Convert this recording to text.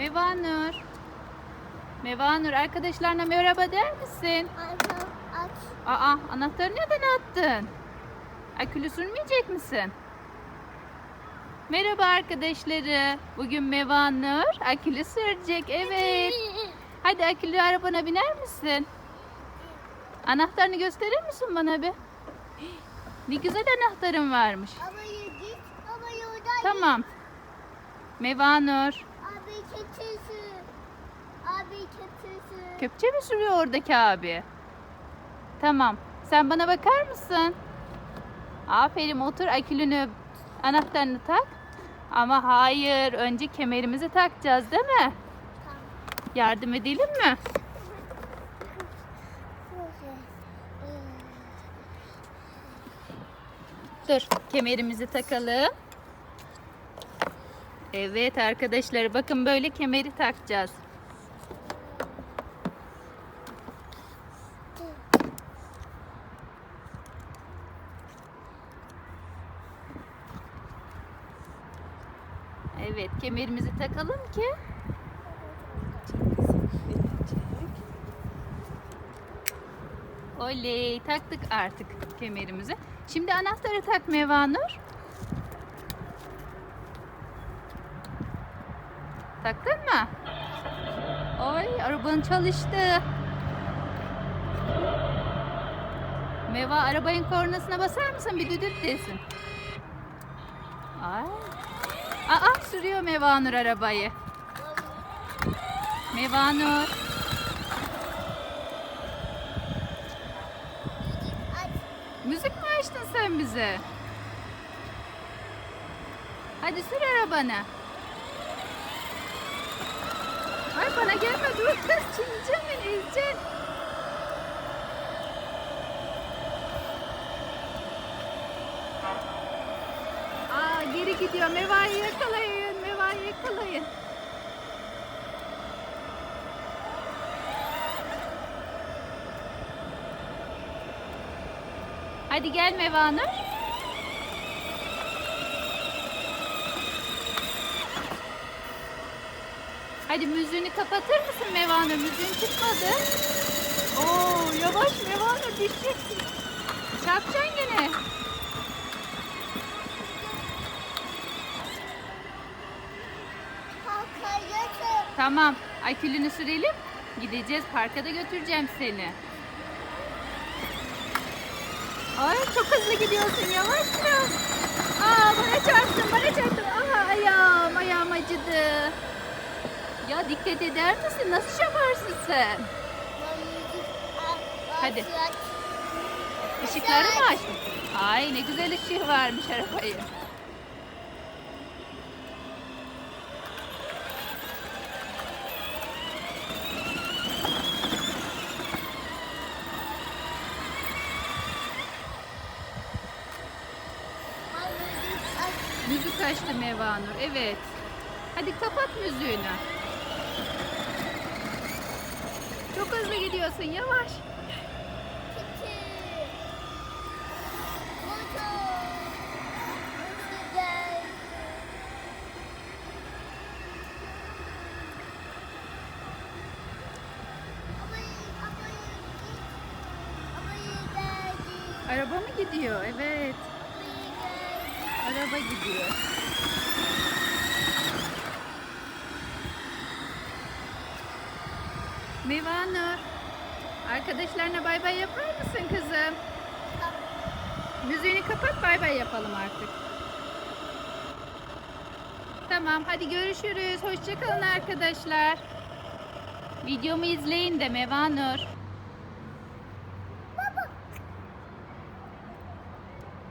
Mevanur. Mevanur arkadaşlarına merhaba der misin? Aa anahtarı neden attın? Akülü sürmeyecek misin? Merhaba arkadaşları. Bugün Mevanur akülü sürecek. Evet. Hadi akülü arabana biner misin? Anahtarını gösterir misin bana bir? Ne güzel anahtarın varmış. Tamam. Mevanur. Abi kötüsü. Abi kötüsü. Köpçe mi sürüyor oradaki abi? Tamam. Sen bana bakar mısın? Aferin otur akülünü anahtarını tak. Ama hayır önce kemerimizi takacağız değil mi? Tamam. Yardım edelim mi? Dur kemerimizi takalım. Evet arkadaşlar bakın böyle kemeri takacağız. Evet kemerimizi takalım ki Oley taktık artık kemerimizi. Şimdi anahtarı tak Mevanur. Taktın mı? Oy araban çalıştı. Meva arabanın kornasına basar mısın? Bir düdük desin. Ay. Aa sürüyor Mevanur arabayı. Mevanur. Müzik mi açtın sen bize? Hadi sür arabanı. Ay bana gelme dur kız çiğneyeceğim beni ezeceksin. Aa geri gidiyor. Meva'yı yakalayın. Meva'yı yakalayın. Hadi gel Mevanur. Hadi müziğini kapatır mısın Mevanur? Müziğin çıkmadı. Oo yavaş Mevanur düşeceksin. Çarpacaksın gene. Tamam. Akülünü sürelim. Gideceğiz. Parka da götüreceğim seni. Ay çok hızlı gidiyorsun. Yavaş biraz. Aa bana çarptın. Bana çarptın. Aa ayağım. Ayağım acıdı. Ya dikkat eder misin? Nasıl şoförsün sen? Hadi. Işıkları mı açtın? Ay ne güzel ışığı varmış arabayı. Müzik açtı Mevanur. Evet. Hadi kapat müziğini. Çok hızlı gidiyorsun. Yavaş. Araba mı gidiyor? Evet. Araba gidiyor. Mevanur. Arkadaşlarına bay bay yapar mısın kızım? Müziğini kapat bay bay yapalım artık. Tamam hadi görüşürüz. Hoşçakalın arkadaşlar. Videomu izleyin de Mevanur.